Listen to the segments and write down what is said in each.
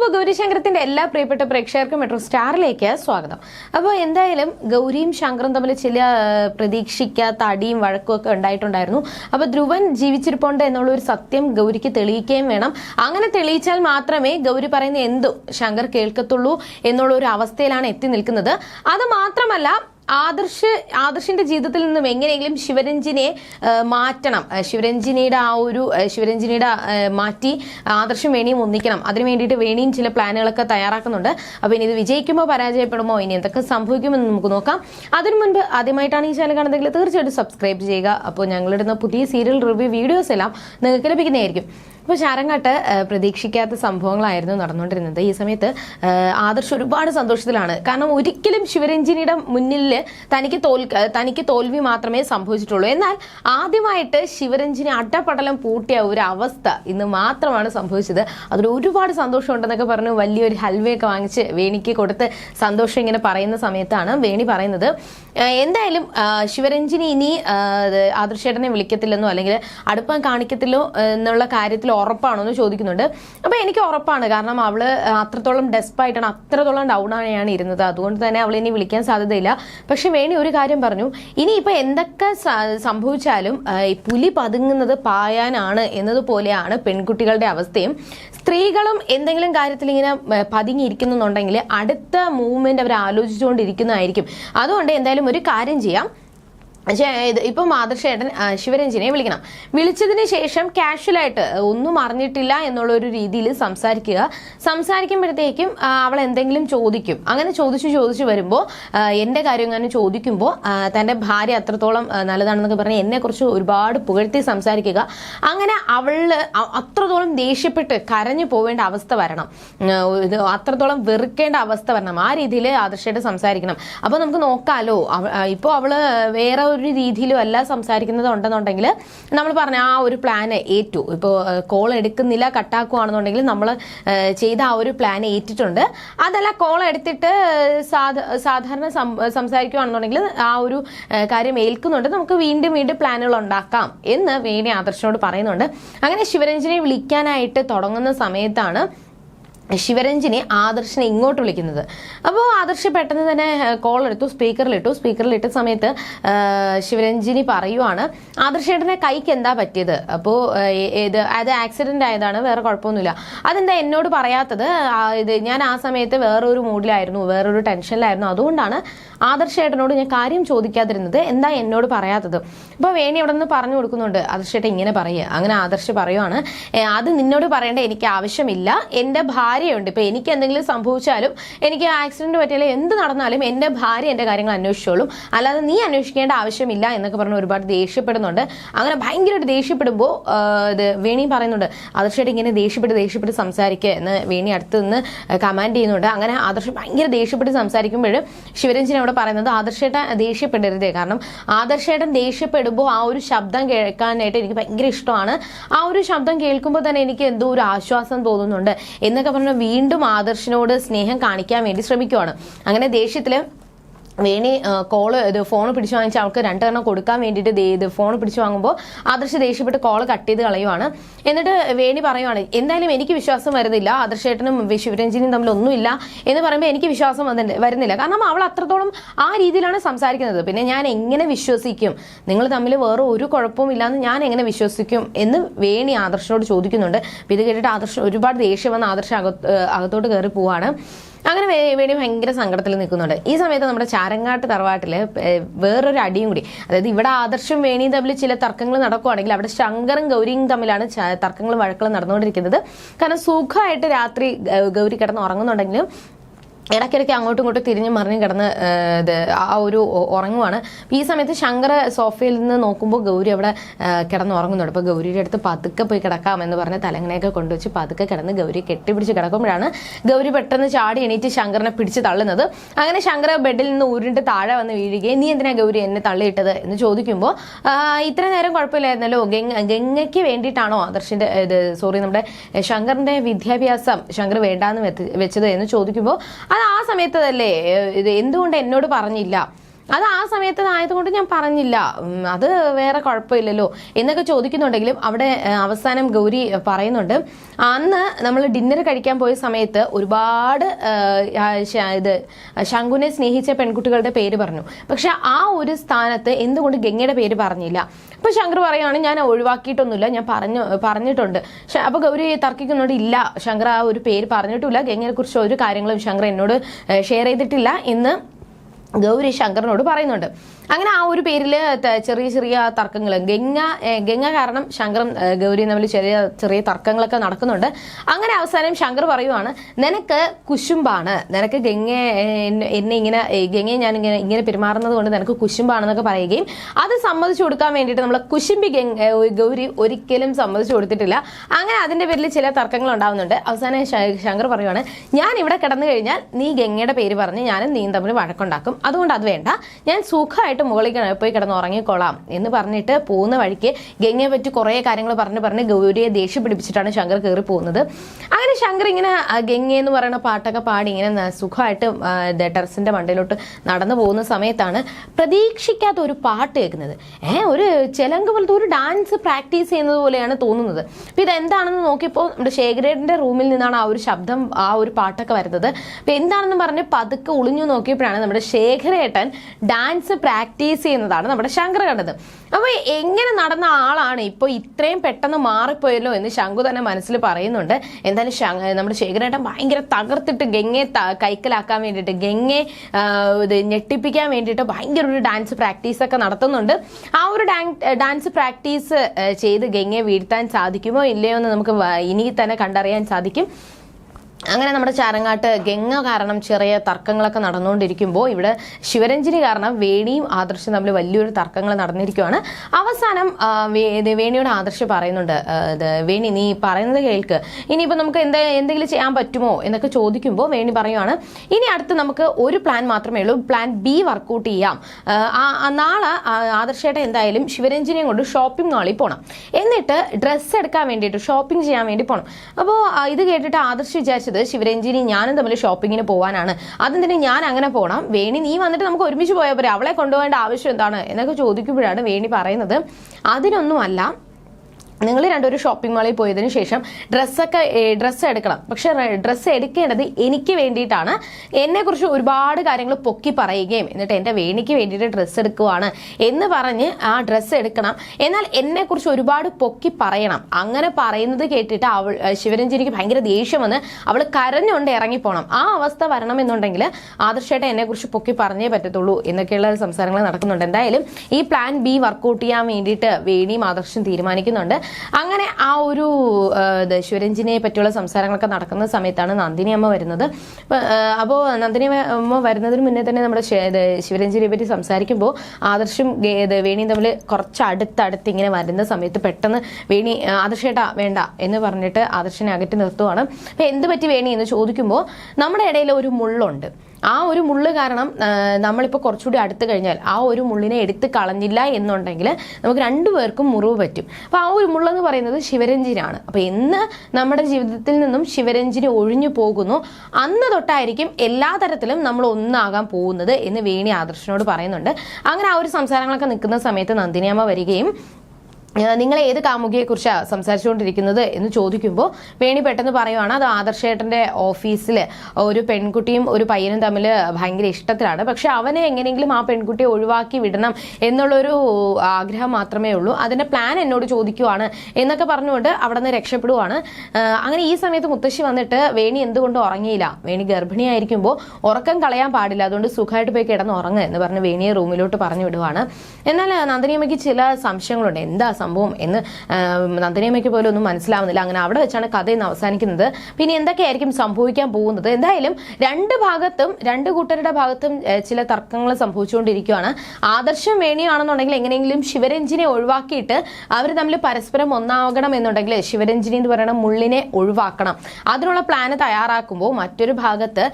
അപ്പോൾ ഗൗരിശങ്കരത്തിന്റെ എല്ലാ പ്രിയപ്പെട്ട പ്രേക്ഷകർക്കും മെട്രോ സ്റ്റാറിലേക്ക് സ്വാഗതം. അപ്പോൾ എന്തായാലും ഗൗരിയും ശങ്കറും തമ്മിൽ ചില പ്രതീക്ഷിക്കാത്ത അടിയും വഴക്കും ഒക്കെ ഉണ്ടായിട്ടുണ്ടായിരുന്നു. അപ്പോൾ ധ്രുവൻ ജീവിച്ചിരിപ്പുണ്ട് എന്നുള്ള ഒരു സത്യം ഗൗരിക്ക് തെളിയിക്കുകയും വേണം. അങ്ങനെ തെളിയിച്ചാൽ മാത്രമേ ഗൗരി പറയുന്ന എന്തും ശങ്കർ കേൾക്കത്തുള്ളൂ എന്നുള്ള ഒരു അവസ്ഥയിലാണ് എത്തി നിൽക്കുന്നത്. അത് മാത്രമല്ല ആദർശ് ആദർശിന്റെ ജീവിതത്തിൽ നിന്നും എങ്ങനെയെങ്കിലും ശിവരഞ്ജിനെ മാറ്റണം. ശിവരഞ്ജിനിയുടെ ആ ഒരു ശിവരഞ്ജിനിയുടെ മാറ്റി ആദർശം വേണിയും ഒന്നിക്കണം. അതിനു വേണ്ടിയിട്ട് വേണിയും ചില പ്ലാനുകളൊക്കെ തയ്യാറാക്കുന്നുണ്ട്. അപ്പൊ ഇനി ഇത് വിജയിക്കുമോ പരാജയപ്പെടുമോ? ഇനി എന്തൊക്കെ സംഭവിക്കുമെന്ന് നമുക്ക് നോക്കാം. അതിനു മുൻപ് ആദ്യമായിട്ടാണ് ഈ ചാനൽ കാണുന്നതെങ്കിൽ തീർച്ചയായിട്ടും സബ്സ്ക്രൈബ് ചെയ്യുക. അപ്പോൾ ഞങ്ങളിടുന്ന പുതിയ സീരിയൽ റിവ്യൂ വീഡിയോസ് എല്ലാം നിങ്ങൾക്ക് ലഭിക്കുന്നതായിരിക്കും. അപ്പോൾ ശാരങ്ങാട്ട് പ്രതീക്ഷിക്കാത്ത സംഭവങ്ങളായിരുന്നു നടന്നുകൊണ്ടിരുന്നത്. ഈ സമയത്ത് ആദർശ് ഒരുപാട് സന്തോഷത്തിലാണ്. കാരണം ഒരിക്കലും ശിവരഞ്ജിനിയുടെ മുന്നിൽ തനിക്ക് തോൽ തനിക്ക് തോൽവി മാത്രമേ സംഭവിച്ചിട്ടുള്ളൂ. എന്നാൽ ആദ്യമായിട്ട് ശിവരഞ്ജിനി അട്ടപ്പടലം പൂട്ടിയ ഒരു അവസ്ഥ ഇന്ന് മാത്രമാണ് സംഭവിച്ചത്. അതിൽ ഒരുപാട് സന്തോഷമുണ്ടെന്നൊക്കെ പറഞ്ഞു വലിയൊരു ഹൽവയൊക്കെ വാങ്ങിച്ച് വേണിക്ക് കൊടുത്ത് സന്തോഷം ഇങ്ങനെ പറയുന്ന സമയത്താണ് വേണി പറയുന്നത്. എന്തായാലും ശിവരഞ്ജിനി ഇനി ആദർശേട്ടനെ വിളിക്കത്തില്ലെന്നോ അല്ലെങ്കിൽ അടുപ്പം കാണിക്കത്തില്ലോ എന്നുള്ള കാര്യത്തിൽ ഉറപ്പാണോ എന്ന് ചോദിക്കുന്നുണ്ട്. അപ്പൊ എനിക്ക് ഉറപ്പാണ്. കാരണം അവൾ അത്രത്തോളം ഡെസ്പായിട്ടാണ് അത്രത്തോളം ഡൗൺ ആണ് ഇരുന്നത്. അതുകൊണ്ട് തന്നെ അവൾ ഇനി വിളിക്കാൻ സാധ്യതയില്ല. പക്ഷെ വേണി ഒരു കാര്യം പറഞ്ഞു. ഇനി ഇപ്പൊ എന്തൊക്കെ സംഭവിച്ചാലും പുലി പതുങ്ങുന്നത് പായാനാണ് എന്നതുപോലെയാണ് പെൺകുട്ടികളുടെ അവസ്ഥയും. സ്ത്രീകളും എന്തെങ്കിലും കാര്യത്തിൽ ഇങ്ങനെ പതുങ്ങിയിരിക്കുന്നുണ്ടെങ്കിൽ അടുത്ത മൂവ്മെന്റ് അവർ ആലോചിച്ചുകൊണ്ടിരിക്കുന്നതായിരിക്കും അതുകൊണ്ട് എന്തായാലും ഒരു കാര്യം ചെയ്യാം. ഇപ്പം മാതൃശേട്ടൻ ശിവരഞ്ജിനെ വിളിക്കണം. വിളിച്ചതിന് ശേഷം കാഷ്വലായിട്ട് ഒന്നും അറിഞ്ഞിട്ടില്ല എന്നുള്ള ഒരു രീതിയിൽ സംസാരിക്കുക. സംസാരിക്കുമ്പോഴത്തേക്കും അവൾ എന്തെങ്കിലും ചോദിക്കും. അങ്ങനെ ചോദിച്ചു ചോദിച്ചു വരുമ്പോൾ എന്റെ കാര്യം അങ്ങനെ ചോദിക്കുമ്പോൾ തന്റെ ഭാര്യ അത്രത്തോളം നല്ലതാണെന്നൊക്കെ പറഞ്ഞ് എന്നെക്കുറിച്ച് ഒരുപാട് പുകഴ്ത്തി സംസാരിക്കുക. അങ്ങനെ അവൾ അത്രത്തോളം ദേഷ്യപ്പെട്ട് കരഞ്ഞു പോവേണ്ട അവസ്ഥ വരണം. അത്രത്തോളം വെറുക്കേണ്ട അവസ്ഥ വരണം. ആ രീതിയിൽ ആദർശയായിട്ട് സംസാരിക്കണം. അപ്പൊ നമുക്ക് നോക്കാലോ. ഇപ്പോൾ അവൾ വേറെ ഒരു രീതിയിലും അല്ല സംസാരിക്കുന്നത് ഉണ്ടെന്നുണ്ടെങ്കിൽ നമ്മൾ പറഞ്ഞ ആ ഒരു പ്ലാൻ ഏറ്റു. ഇപ്പോൾ കോൾ എടുക്കുന്നില്ല കട്ടാക്കുകയാണെന്നുണ്ടെങ്കിൽ നമ്മൾ ചെയ്ത ആ ഒരു പ്ലാൻ ഏറ്റിട്ടുണ്ട്. അതല്ല കോൾ എടുത്തിട്ട് സാധ- സാധാരണ സംസാരിക്കുകയാണെന്നുണ്ടെങ്കിൽ ആ ഒരു കാര്യം ഏൽക്കുന്നുണ്ട്. നമുക്ക് വീണ്ടും വീണ്ടും പ്ലാനുകൾ ഉണ്ടാക്കാം എന്ന് വേണി ആദർശനോട് പറയുന്നുണ്ട്. അങ്ങനെ ശിവരഞ്ജനെ വിളിക്കാനായിട്ട് തുടങ്ങുന്ന സമയത്താണ് ശിവരഞ്ജിനി ആദർശിനെ ഇങ്ങോട്ട് വിളിക്കുന്നത്. അപ്പോൾ ആദർശ് പെട്ടെന്ന് തന്നെ കോൾ എടുത്തു സ്പീക്കറിലിട്ടു. സ്പീക്കറിലിട്ട സമയത്ത് ശിവരഞ്ജിനി പറയുവാണ് ആദർശേട്ടനെ കൈക്ക് എന്താ പറ്റിയത്? അപ്പോൾ ഏത് അത് ആക്സിഡന്റ് ആയതാണ് വേറെ കുഴപ്പമൊന്നുമില്ല. അതെന്താ എന്നോട് പറയാത്തത്? ഇത് ഞാൻ ആ സമയത്ത് വേറൊരു മൂഡിലായിരുന്നു വേറൊരു ടെൻഷനിലായിരുന്നു. അതുകൊണ്ടാണ് ആദർശേട്ടനോട് ഞാൻ കാര്യം ചോദിക്കാതിരുന്നത്. എന്താ എന്നോട് പറയാത്തത്? അപ്പോൾ വേണി അവിടെ നിന്ന് പറഞ്ഞു കൊടുക്കുന്നുണ്ട് ആദർശേട്ടൻ ഇങ്ങനെ പറയുക അങ്ങനെ ആദർശ് പറയുവാണ് അത് നിന്നോട് പറയേണ്ട എനിക്ക് ആവശ്യമില്ല. എന്റെ ഭാര്യയുണ്ട്. ഇപ്പം എനിക്ക് എന്തെങ്കിലും സംഭവിച്ചാലും എനിക്ക് ആക്സിഡന്റ് പറ്റിയാലും എന്ത് നടന്നാലും എന്റെ ഭാര്യ എന്റെ കാര്യങ്ങൾ അന്വേഷിച്ചോളും. അല്ലാതെ നീ അന്വേഷിക്കേണ്ട ആവശ്യമില്ല എന്നൊക്കെ പറഞ്ഞ് ഒരുപാട് ദേഷ്യപ്പെടുന്നുണ്ട്. അങ്ങനെ ഭയങ്കരമായിട്ട് ദേഷ്യപ്പെടുമ്പോൾ ഇത് വേണി പറയുന്നുണ്ട്. ആദർശമായിട്ട് ഇങ്ങനെ ദേഷ്യപ്പെട്ട് ദേഷ്യപ്പെട്ട് സംസാരിക്കുക എന്ന് വേണി അടുത്ത് നിന്ന് കമാൻഡ് ചെയ്യുന്നുണ്ട്. അങ്ങനെ ആദർശം ഭയങ്കര ദേഷ്യപ്പെട്ട് സംസാരിക്കുമ്പോൾ ശിവരഞ്ജൻ അവിടെ പറയുന്നത് ആദർശേട്ടൻ ദേഷ്യപ്പെടരുത്. കാരണം ആദർശേട്ടൻ ദേഷ്യപ്പെടുമ്പോൾ ആ ഒരു ശബ്ദം കേൾക്കാനായിട്ട് എനിക്ക് ഭയങ്കര ഇഷ്ടമാണ്. ആ ഒരു ശബ്ദം കേൾക്കുമ്പോൾ തന്നെ എനിക്ക് എന്തോ ഒരു ആശ്വാസം തോന്നുന്നുണ്ട്. എന്നൊക്കെ പറഞ്ഞ് വീണ്ടും ആദർശിനോട് സ്നേഹം കാണിക്കാൻ വേണ്ടി ശ്രമിക്കുവാണ്. അങ്ങനെ ദേഷ്യത്തിൽ വേണി കോൾ ഇത് ഫോൺ പിടിച്ചു വാങ്ങിച്ച ആൾക്ക് രണ്ടെണ്ണം കൊടുക്കാൻ വേണ്ടിയിട്ട് ഇത് ഫോൺ പിടിച്ചു വാങ്ങുമ്പോൾ ആദർശ് ദേഷ്യപ്പെട്ട് കോൾ കട്ട് ചെയ്ത് കളയുവാണ്. എന്നിട്ട് വേണി പറയുവാണ് എന്തായാലും എനിക്ക് വിശ്വാസം വരുന്നില്ല ആദർശേട്ടനും ശിവരഞ്ജിനും തമ്മിൽ ഒന്നുമില്ല എന്ന് പറയുമ്പോൾ എനിക്ക് വിശ്വാസം വരുന്നില്ല. കാരണം അവൾ അത്രത്തോളം ആ രീതിയിലാണ് സംസാരിക്കുന്നത്. പിന്നെ ഞാൻ എങ്ങനെ വിശ്വസിക്കും? നിങ്ങൾ തമ്മിൽ വേറെ ഒരു കുഴപ്പവും ഇല്ലാന്ന് ഞാൻ എങ്ങനെ വിശ്വസിക്കും? എന്ന് വേണി ആദർശനോട് ചോദിക്കുന്നുണ്ട്. ഇത് കേട്ടിട്ട് ആദർശ് ഒരുപാട് ദേഷ്യം വന്ന് ആദർശ അകത്തോട്ട് കയറി പോവാണ്. അങ്ങനെ വേണി ഭയങ്കര സങ്കടത്തിൽ നിൽക്കുന്നുണ്ട്. ഈ സമയത്ത് നമ്മുടെ ചാരങ്ങാട്ട് തറവാട്ടിൽ ഏഹ് വേറൊരു അടിയും കൂടി അതായത് ഇവിടെ ആദർശം വേണിയും തമ്മിൽ ചില തർക്കങ്ങൾ നടക്കുകയാണെങ്കിൽ അവിടെ ശങ്കറും ഗൗരിയും തമ്മിലാണ് തർക്കങ്ങൾ വഴക്കുകളും നടന്നുകൊണ്ടിരിക്കുന്നത്. കാരണം സുഖമായിട്ട് രാത്രി ഗൗരി കിടന്ന് ഉറങ്ങുന്നുണ്ടെങ്കിലും ഇടയ്ക്കിടയ്ക്ക് അങ്ങോട്ടും ഇങ്ങോട്ടും തിരിഞ്ഞ് മറിഞ്ഞ് കിടന്ന് ഇത് ആ ഒരു ഉറങ്ങുവാണ്. ഈ സമയത്ത് ശങ്കർ സോഫയിൽ നിന്ന് നോക്കുമ്പോൾ ഗൗരി അവിടെ കിടന്ന് ഉറങ്ങുന്നുണ്ട്. അപ്പോൾ ഗൗരിയുടെ അടുത്ത് പതുക്കെ പോയി കിടക്കാം എന്ന് പറഞ്ഞ് തലങ്ങനെയൊക്കെ കൊണ്ടുവച്ച് പതുക്കെ കിടന്ന് ഗൗരി കെട്ടിപ്പിടിച്ച് കിടക്കുമ്പോഴാണ് ഗൗരി പെട്ടെന്ന് ചാടി എണീറ്റ് ശങ്കറിനെ പിടിച്ച് തള്ളുന്നത്. അങ്ങനെ ശങ്കർ ബെഡിൽ നിന്ന് ഉരുണ്ട് താഴെ വന്ന് വീഴുകയും നീ എന്തിനാ ഗൗരി എന്നെ തള്ളിയിട്ടത്? എന്ന് ചോദിക്കുമ്പോൾ ഇത്ര നേരം കുഴപ്പമില്ലായിരുന്നല്ലോ. ഗംഗ ഗംഗയ്ക്ക് വേണ്ടിയിട്ടാണോ ആദർശിന്റെ ഇത് സോറി നമ്മുടെ ശങ്കറിന്റെ വിദ്യാഭ്യാസം ശങ്കർ വേണ്ടാന്ന് വെച്ചത്? എന്ന് ചോദിക്കുമ്പോൾ അത് ആ സമയത്തതല്ലേ? ഇത് എന്തുകൊണ്ട് എന്നോട് പറഞ്ഞില്ല? അത് ആ സമയത്ത് ആയതുകൊണ്ട് ഞാൻ പറഞ്ഞില്ല. അത് വേറെ കുഴപ്പമില്ലല്ലോ എന്നൊക്കെ ചോദിക്കുന്നുണ്ടെങ്കിലും അവിടെ അവസാനം ഗൗരി പറയുന്നുണ്ട് അന്ന് നമ്മൾ ഡിന്നർ കഴിക്കാൻ പോയ സമയത്ത് ഒരുപാട് ഇത് ശങ്കുനെ സ്നേഹിച്ച പെൺകുട്ടികളുടെ പേര് പറഞ്ഞു. പക്ഷെ ആ ഒരു സ്ഥാനത്ത് എന്തുകൊണ്ട് ഗംഗയുടെ പേര് പറഞ്ഞില്ല? അപ്പൊ ശങ്കർ പറയുകയാണ് ഞാൻ ഒഴിവാക്കിയിട്ടൊന്നുമില്ല. ഞാൻ പറഞ്ഞു പറഞ്ഞിട്ടുണ്ട്. അപ്പോൾ അപ്പൊ ഗൗരി തർക്കിക്കുന്നുണ്ട് ഇല്ല ശങ്കർ ആ ഒരു പേര് പറഞ്ഞിട്ടില്ല. ഗംഗയെ കുറിച്ച് ഒരു കാര്യങ്ങളും ശങ്കർ എന്നോട് ഷെയർ ചെയ്തിട്ടില്ല. എന്ന് ഗൗരി ശങ്കറിനോട് പറയുന്നുണ്ട്. അങ്ങനെ ആ ഒരു പേരിൽ ചെറിയ ചെറിയ തർക്കങ്ങൾ ഗംഗ ഗംഗ കാരണം ശങ്കറും ഗൗരി ഗൗരിയും തമ്മിൽ ചെറിയ ചെറിയ തർക്കങ്ങളൊക്കെ നടക്കുന്നുണ്ട്. അങ്ങനെ അവസാനം ശങ്കർ പറയുവാണ് നിനക്ക് കുശുമ്പാണ്. നിനക്ക് ഗംഗ എന്നെ- ഇങ്ങനെ ഗംഗയെ ഞാൻ ഇങ്ങനെ ഇങ്ങനെ പെരുമാറുന്നത് കൊണ്ട് നിനക്ക് കുശുമ്പാണെന്നൊക്കെ പറയുകയും അത് സമ്മതിച്ചു കൊടുക്കാൻ വേണ്ടിയിട്ട് നമ്മൾ കുശുമ്പി ഗംഗ ഗൗരി ഒരിക്കലും സമ്മതിച്ചു കൊടുത്തിട്ടില്ല. അങ്ങനെ അതിന്റെ പേരിൽ ചില തർക്കങ്ങൾ ഉണ്ടാവുന്നുണ്ട്. അവസാനം ശങ്കർ പറയുവാണ് ഞാൻ ഇവിടെ കിടന്നു കഴിഞ്ഞാൽ നീ ഗംഗയുടെ പേര് പറഞ്ഞ് ഞാനും നീ തമ്മിൽ വഴക്കുണ്ടാക്കും. അതുകൊണ്ട് അത് വേണ്ട. ഞാൻ സുഖമായിട്ട് മുകളിൽ പോയി കിടന്ന് ഉറങ്ങിക്കൊള്ളാം എന്ന് പറഞ്ഞിട്ട് പോകുന്ന വഴിക്ക് ഗംഗയെ പറ്റി കുറേ കാര്യങ്ങൾ പറഞ്ഞ് പറഞ്ഞ് ഗൗരിയെ ദേഷ്യം പിടിപ്പിച്ചിട്ടാണ് ശങ്കർ കയറി പോകുന്നത്. അങ്ങനെ ശങ്കർ ഇങ്ങനെ ഗംഗ എന്ന് പറയുന്ന പാട്ടൊക്കെ പാടി ഇങ്ങനെ സുഖമായിട്ട് ടെറസിന്റെ മണ്ടയിലോട്ട് നടന്നു പോകുന്ന സമയത്താണ് പ്രതീക്ഷിക്കാത്ത ഒരു പാട്ട് കേൾക്കുന്നത്. ഏഹ് ഒരു ചെലങ്ക് പോലത്തെ ഒരു ഡാൻസ് പ്രാക്ടീസ് ചെയ്യുന്നത് പോലെയാണ് തോന്നുന്നത്. അപ്പൊ ഇതെന്താണെന്ന് നോക്കിയപ്പോൾ നമ്മുടെ ശേഖരേടിന്റെ റൂമിൽ നിന്നാണ് ആ ഒരു ശബ്ദം ആ ഒരു പാട്ടൊക്കെ വരുന്നത്. അപ്പൊ എന്താണെന്ന് പറഞ്ഞ് പതുക്കെ ഒളിഞ്ഞു നോക്കിയപ്പോഴാണ് നമ്മുടെ ശേഖരേട്ടൻ ഡാൻസ് പ്രാക്ടീസ് ചെയ്യുന്നതാണ് നമ്മുടെ ശങ്കർ കണ്ടത്. അപ്പൊ എങ്ങനെ നടന്ന ആളാണ് ഇപ്പൊ ഇത്രയും പെട്ടെന്ന് മാറിപ്പോയല്ലോ എന്ന് ശങ്കു തന്നെ മനസ്സിൽ പറയുന്നുണ്ട്. എന്തായാലും നമ്മുടെ ശേഖരേട്ടൻ ഭയങ്കര തകർത്തിട്ട് ഗംഗയെ കൈക്കലാക്കാൻ വേണ്ടിയിട്ട് ഗംഗയെ ഇത് ഞെട്ടിപ്പിക്കാൻ വേണ്ടിയിട്ട് ഭയങ്കര ഒരു ഡാൻസ് പ്രാക്ടീസ് ഒക്കെ നടത്തുന്നുണ്ട്. ആ ഒരു ഡാൻസ് പ്രാക്ടീസ് ചെയ്ത് ഗംഗയെ വീഴ്ത്താൻ സാധിക്കുമോ ഇല്ലയോ എന്ന് നമുക്ക് ഇനി തന്നെ കണ്ടറിയാൻ സാധിക്കും. അങ്ങനെ നമ്മുടെ ചാരങ്ങാട്ട് ഗംഗ കാരണം ചെറിയ തർക്കങ്ങളൊക്കെ നടന്നുകൊണ്ടിരിക്കുമ്പോൾ ഇവിടെ ശിവരഞ്ജിനി കാരണം വേണിയും ആദർശം തമ്മിൽ വലിയൊരു തർക്കങ്ങൾ നടന്നിരിക്കുവാണ്. അവസാനം വേണിയുടെ ആദർശം പറയുന്നുണ്ട് വേണി നീ പറയുന്നത് കേൾക്ക്. ഇനിയിപ്പോൾ നമുക്ക് എന്താ എന്തെങ്കിലും ചെയ്യാൻ പറ്റുമോ എന്നൊക്കെ ചോദിക്കുമ്പോൾ വേണി പറയുവാണ് ഇനി അടുത്ത് നമുക്ക് ഒരു പ്ലാൻ മാത്രമേ ഉള്ളൂ. പ്ലാൻ ബി വർക്കൗട്ട് ചെയ്യാം. നാളെ ആദർശയുടെ എന്തായാലും ശിവരഞ്ജിനിയും കൊണ്ട് ഷോപ്പിംഗ് മാളിൽ പോകണം എന്നിട്ട് ഡ്രസ്സ് എടുക്കാൻ വേണ്ടിയിട്ട് ഷോപ്പിംഗ് ചെയ്യാൻ വേണ്ടി പോകണം അപ്പോൾ ഇത് കേട്ടിട്ട് ആദർശ് വിചാരിച്ചത് ശിവരഞ്ജിനി ഞാനും തമ്മിൽ ഷോപ്പിങ്ങിന് പോകാനാണ് അതെന്തിന് ഞാൻ അങ്ങനെ പോകണം വേണി നീ വന്നിട്ട് നമുക്ക് ഒരുമിച്ച് പോയാൽ പോരെ. അവളെ കൊണ്ടുപോകേണ്ട ആവശ്യം എന്താണ്? എന്നൊക്കെ ചോദിക്കുമ്പോഴാണ് വേണി പറയുന്നത്. അതിനൊന്നുമല്ല നിങ്ങൾ രണ്ടുപേരും ഷോപ്പിംഗ് മാളിൽ പോയതിനു ശേഷം ഡ്രസ്സൊക്കെ ഡ്രസ്സ് എടുക്കണം. പക്ഷെ ഡ്രസ്സ് എടുക്കേണ്ടത് എനിക്ക് വേണ്ടിയിട്ടാണ്. എന്നെക്കുറിച്ച് ഒരുപാട് കാര്യങ്ങൾ പൊക്കി പറയുകയും എന്നിട്ട് എന്റെ വേണിക്ക് വേണ്ടിയിട്ട് ഡ്രസ്സ് എടുക്കുവാണ് എന്ന് പറഞ്ഞ് ആ ഡ്രസ്സ് എടുക്കണം. എന്നാൽ എന്നെക്കുറിച്ച് ഒരുപാട് പൊക്കി പറയണം. അങ്ങനെ പറയുന്നത് കേട്ടിട്ട് അവൾ ശിവരഞ്ജനിക്ക് ഭയങ്കര ദേഷ്യം വന്ന് അവൾ കരഞ്ഞുകൊണ്ട് ഇറങ്ങിപ്പോണം. ആ അവസ്ഥ വരണമെന്നുണ്ടെങ്കിൽ ആദർശമായിട്ട് എന്നെക്കുറിച്ച് പൊക്കി പറഞ്ഞേ പറ്റത്തുള്ളൂ എന്നൊക്കെയുള്ള സംസാരങ്ങൾ നടക്കുന്നുണ്ട്. എന്തായാലും ഈ പ്ലാൻ ബി വർക്കൗട്ട് ചെയ്യാൻ വേണ്ടിയിട്ട് വേണിയും ആദർശം തീരുമാനിക്കുന്നുണ്ട്. അങ്ങനെ ആ ഒരു ശിവരഞ്ജിനെ പറ്റിയുള്ള സംസാരങ്ങളൊക്കെ നടക്കുന്ന സമയത്താണ് നന്ദിനി അമ്മ വരുന്നത്. അപ്പോൾ നന്ദിനി അമ്മ വരുന്നതിന് മുന്നേ തന്നെ നമ്മുടെ ശിവരഞ്ജിനെ പറ്റി സംസാരിക്കുമ്പോൾ ആദർശം വേണിയും തമ്മിൽ കുറച്ച് അടുത്തടുത്ത് ഇങ്ങനെ വരുന്ന സമയത്ത് പെട്ടെന്ന് വേണി ആദർശേട്ടാ വേണ്ട എന്ന് പറഞ്ഞിട്ട് ആദർശനെ അകറ്റി നിർത്തുവാണ്. അപ്പം എന്ത് പറ്റി വേണി എന്ന് ചോദിക്കുമ്പോൾ നമ്മുടെ ഇടയിൽ ഒരു മുള്ളുണ്ട്. ആ ഒരു മുള്ള് കാരണം നമ്മളിപ്പോൾ കുറച്ചുകൂടി അടുത്ത് കഴിഞ്ഞാൽ ആ ഒരു മുള്ളിനെ എടുത്ത് കളഞ്ഞില്ല എന്നുണ്ടെങ്കിൽ നമുക്ക് രണ്ടുപേർക്കും മുറിവ് പറ്റും. അപ്പോൾ ആ ഒരു മുള്ളെന്ന് പറയുന്നത് ശിവരഞ്ജിനാണ്. അപ്പോൾ എന്ന് നമ്മുടെ ജീവിതത്തിൽ നിന്നും ശിവരഞ്ജിനി ഒഴിഞ്ഞു പോകുന്നു. അന്ന് തൊട്ടായിരിക്കും എല്ലാ തരത്തിലും നമ്മൾ ഒന്നാകാൻ പോകുന്നത് എന്ന് വേണി ആദർശനോട് പറയുന്നുണ്ട്. അങ്ങനെ ആ ഒരു സംസാരങ്ങളൊക്കെ നിൽക്കുന്ന സമയത്ത് നന്ദിനിയമ്മ വരികയും നിങ്ങൾ ഏത് കാമുകിയെ കുറിച്ചാണ് സംസാരിച്ചുകൊണ്ടിരിക്കുന്നത് എന്ന് ചോദിക്കുമ്പോൾ വേണി പെട്ടെന്ന് പറയുവാണ് അത് ആദർശേട്ടന്റെ ഓഫീസിൽ ഒരു പെൺകുട്ടിയും ഒരു പയ്യനും തമ്മിൽ ഭയങ്കര ഇഷ്ടത്തിലാണ്. പക്ഷെ അവനെ എങ്ങനെയെങ്കിലും ആ പെൺകുട്ടിയെ ഒഴിവാക്കി വിടണം എന്നുള്ളൊരു ആഗ്രഹം മാത്രമേ ഉള്ളൂ. അതിന്റെ പ്ലാൻ എന്നോട് ചോദിക്കുവാണ് എന്നൊക്കെ പറഞ്ഞുകൊണ്ട് അവിടെ നിന്ന് രക്ഷപ്പെടുവാണ് അങ്ങനെ ഈ സമയത്ത് മുത്തശ്ശി വന്നിട്ട് വേണി എന്തുകൊണ്ട് ഉറങ്ങിയില്ല? വേണി ഗർഭിണിയായിരിക്കുമ്പോൾ ഉറക്കം കളയാൻ പാടില്ല. അതുകൊണ്ട് സുഖമായിട്ട് പോയി കിടന്ന് ഉറങ്ങുക എന്ന് പറഞ്ഞ് വേണിയെ റൂമിലോട്ട് പറഞ്ഞു വിടുവാണ്. എന്നാൽ നന്ദിനിയമ്മയ്ക്ക് ചില സംശയങ്ങളുണ്ട്. എന്താ സംഭവം എന്ന് നന്ദനിയമ്മയ്ക്ക് പോലും ഒന്നും മനസ്സിലാവുന്നില്ല. അങ്ങനെ അവിടെ വെച്ചാണ് കഥ ഇന്ന് അവസാനിക്കുന്നത്. പിന്നെ എന്തൊക്കെയായിരിക്കും സംഭവിക്കാൻ പോകുന്നത്? എന്തായാലും രണ്ട് ഭാഗത്തും രണ്ട് കൂട്ടരുടെ ഭാഗത്തും ചില തർക്കങ്ങൾ സംഭവിച്ചുകൊണ്ടിരിക്കുകയാണ്. ആദർശം വേണിയാണെന്നുണ്ടെങ്കിൽ എങ്ങനെയെങ്കിലും ശിവരഞ്ജിനെ ഒഴിവാക്കിയിട്ട് അവർ തമ്മിൽ പരസ്പരം ഒന്നാകണം എന്നുണ്ടെങ്കിൽ ശിവരഞ്ജിനി എന്ന് പറയുന്ന മുള്ളിനെ ഒഴിവാക്കണം. അതിനുള്ള പ്ലാന് തയ്യാറാക്കുമ്പോൾ മറ്റൊരു ഭാഗത്ത്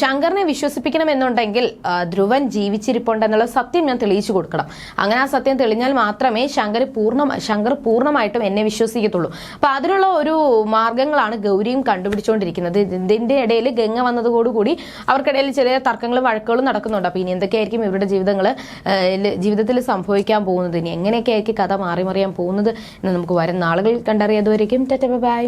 ശങ്കറിനെ വിശ്വസിപ്പിക്കണം എന്നുണ്ടെങ്കിൽ ധ്രുവൻ ജീവിച്ചിരിപ്പുണ്ടെന്നുള്ള സത്യം ഞാൻ തെളിയിച്ചു കൊടുക്കണം. അങ്ങനെ ആ സത്യം തെളിഞ്ഞാൽ മാത്രമേ ശങ്കർ പൂർണ ശങ്കർ പൂർണമായിട്ടും എന്നെ വിശ്വസിക്കത്തുള്ളൂ. അപ്പൊ അതിനുള്ള ഒരു മാർഗങ്ങളാണ് ഗൗരിയും കണ്ടുപിടിച്ചുകൊണ്ടിരിക്കുന്നത് ഇതിന്റെ ഇടയിൽ ഗംഗ വന്നതോടുകൂടി അവർക്കിടയിൽ ചെറിയ തർക്കങ്ങളും വഴക്കുകളും നടക്കുന്നുണ്ട്. അപ്പൊ ഇനി എന്തൊക്കെയായിരിക്കും ഇവരുടെ ജീവിതങ്ങൾ ജീവിതത്തിൽ സംഭവിക്കാൻ പോകുന്നത്? ഇനി എങ്ങനെയൊക്കെ ആയിരിക്കും കഥ മാറി മറിയാൻ പോകുന്നത് എന്ന് നമുക്ക് വരും നാളുകൾ കണ്ടറിയാതുവരേക്കും ടെറ്റ ബൈ.